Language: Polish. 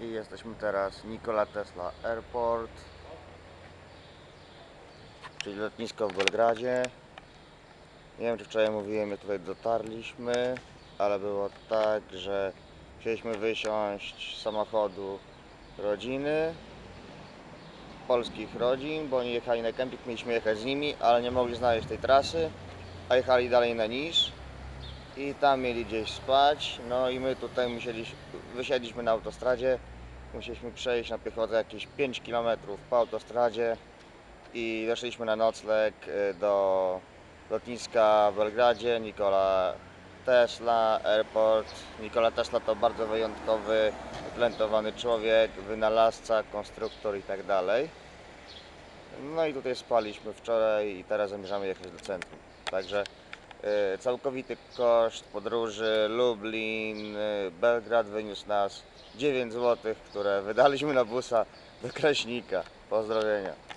I jesteśmy teraz Nikola Tesla Airport, czyli lotnisko w Belgradzie. Nie wiem czy wczoraj mówiłem, jak tutaj dotarliśmy, ale było tak, że chcieliśmy wysiąść z samochodu rodziny, polskich rodzin, bo oni jechali na kemping, mieliśmy jechać z nimi, ale nie mogli znaleźć tej trasy, a jechali dalej na Nisz i tam mieli gdzieś spać, no i my tutaj musieliśmy, wysiedliśmy na autostradzie, musieliśmy przejść na piechotę jakieś 5 km po autostradzie i weszliśmy na nocleg y, do lotniska w Belgradzie, Nikola Tesla Airport. Nikola Tesla to bardzo wyjątkowy, utalentowany człowiek, wynalazca, konstruktor i tak dalej. No i tutaj spaliśmy wczoraj i teraz zamierzamy jechać do centrum. Także całkowity koszt podróży Lublin, y, Belgrad wyniósł nas 9 zł, które wydaliśmy na busa do Kraśnika. Pozdrowienia.